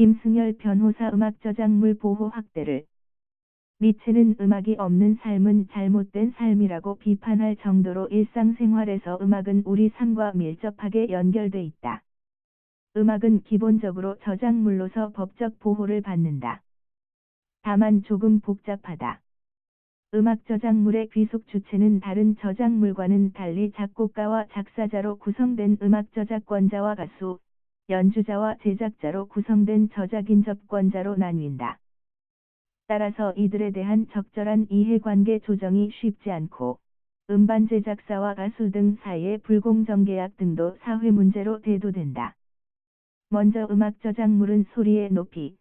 김승열 변호사 음악 저작물 보호 확대를 미체는 음악이 없는 삶은 잘못된 삶이라고 비판할 정도로 일상생활에서 음악은 우리 삶과 밀접하게 연결돼 있다. 음악은 기본적으로 저작물로서 법적 보호를 받는다. 다만 조금 복잡하다. 음악 저작물의 귀속 주체는 다른 저작물과는 달리 작곡가와 작사자로 구성된 음악 저작권자와 가수, 연주자와 제작자로 구성된 저작인 접권자로 나뉜다. 따라서 이들에 대한 적절한 이해관계 조정이 쉽지 않고 음반 제작사와 가수 등 사이의 불공정 계약 등도 사회 문제로 대두된다. 먼저 음악 저작물은 소리의 높이,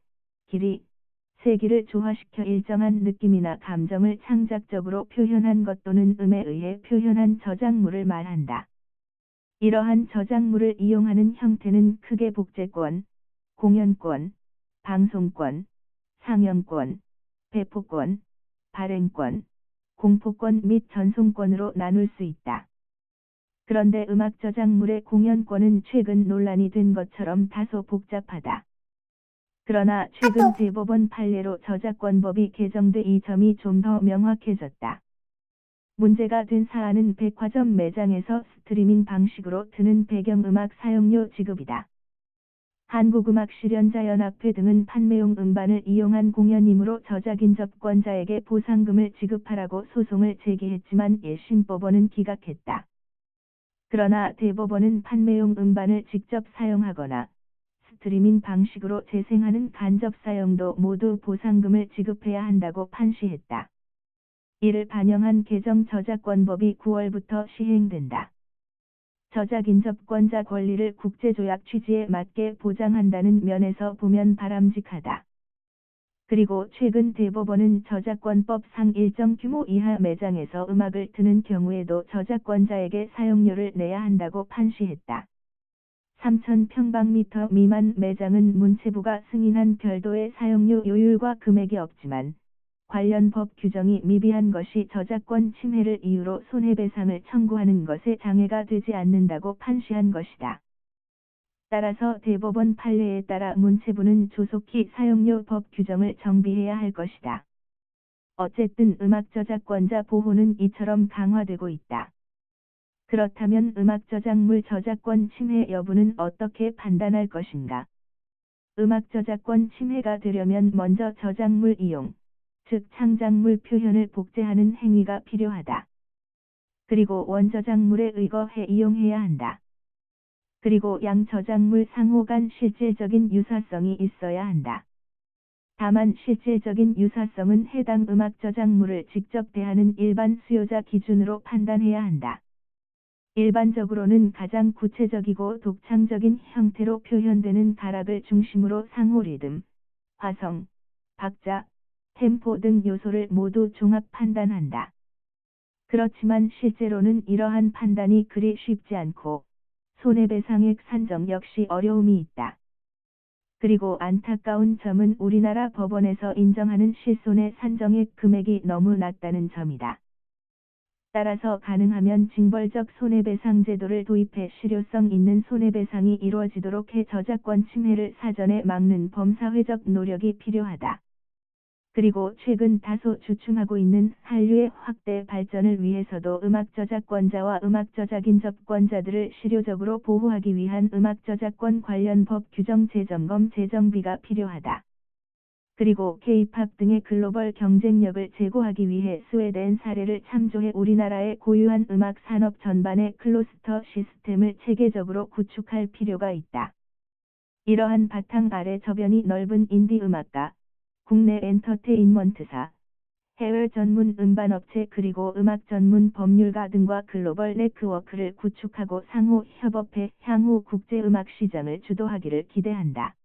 길이, 세기를 조화시켜 일정한 느낌이나 감정을 창작적으로 표현한 것 또는 음에 의해 표현한 저작물을 말한다. 이러한 저작물을 이용하는 형태는 크게 복제권, 공연권, 방송권, 상영권, 배포권, 발행권, 공포권 및 전송권으로 나눌 수 있다. 그런데 음악 저작물의 공연권은 최근 논란이 된 것처럼 다소 복잡하다. 그러나 최근 대법원 판례로 저작권법이 개정돼 이 점이 좀 더 명확해졌다. 문제가 된 사안은 백화점 매장에서 스트리밍 방식으로 드는 배경음악 사용료 지급이다. 한국음악실현자연합회 등은 판매용 음반을 이용한 공연이므로 저작 인접권자에게 보상금을 지급하라고 소송을 제기했지만 1심 법원은 기각했다. 그러나 대법원은 판매용 음반을 직접 사용하거나 스트리밍 방식으로 재생하는 간접 사용도 모두 보상금을 지급해야 한다고 판시했다. 이를 반영한 개정 저작권법이 9월부터 시행된다. 저작 인접권자 권리를 국제조약 취지에 맞게 보장한다는 면에서 보면 바람직하다. 그리고 최근 대법원은 저작권법상 일정 규모 이하 매장에서 음악을 트는 경우에도 저작권자에게 사용료를 내야 한다고 판시했다. 3,000평방미터 미만 매장은 문체부가 승인한 별도의 사용료 요율과 금액이 없지만 관련 법 규정이 미비한 것이 저작권 침해를 이유로 손해배상을 청구하는 것에 장애가 되지 않는다고 판시한 것이다. 따라서 대법원 판례에 따라 문체부는 조속히 사용료 법 규정을 정비해야 할 것이다. 어쨌든 음악 저작권자 보호는 이처럼 강화되고 있다. 그렇다면 음악 저작물 저작권 침해 여부는 어떻게 판단할 것인가? 음악 저작권 침해가 되려면 먼저 저작물 이용, 즉 창작물 표현을 복제하는 행위가 필요하다. 그리고 원저작물에 의거해 이용해야 한다. 그리고 양저작물 상호 간 실질적인 유사성이 있어야 한다. 다만 실질적인 유사성은 해당 음악 저작물을 직접 대하는 일반 수요자 기준으로 판단해야 한다. 일반적으로는 가장 구체적이고 독창적인 형태로 표현되는 가락을 중심으로 상호 리듬, 화성, 박자, 템포 등 요소를 모두 종합 판단한다. 그렇지만 실제로는 이러한 판단이 그리 쉽지 않고 손해배상액 산정 역시 어려움이 있다. 그리고 안타까운 점은 우리나라 법원에서 인정하는 실손해 산정액 금액이 너무 낮다는 점이다. 따라서 가능하면 징벌적 손해배상 제도를 도입해 실효성 있는 손해배상이 이루어지도록 해 저작권 침해를 사전에 막는 범사회적 노력이 필요하다. 그리고 최근 다소 주춤하고 있는 한류의 확대 발전을 위해서도 음악 저작권자와 음악 저작 인 접권자들을 실효적으로 보호하기 위한 음악 저작권 관련 법 규정 재점검 재정비가 필요하다. 그리고 K-팝 등의 글로벌 경쟁력을 제고하기 위해 스웨덴 사례를 참조해 우리나라의 고유한 음악 산업 전반의 클로스터 시스템을 체계적으로 구축할 필요가 있다. 이러한 바탕 아래 저변이 넓은 인디 음악가, 국내 엔터테인먼트사, 해외 전문 음반업체 그리고 음악 전문 법률가 등과 글로벌 네트워크를 구축하고 상호 협업해 향후 국제 음악 시장을 주도하기를 기대한다.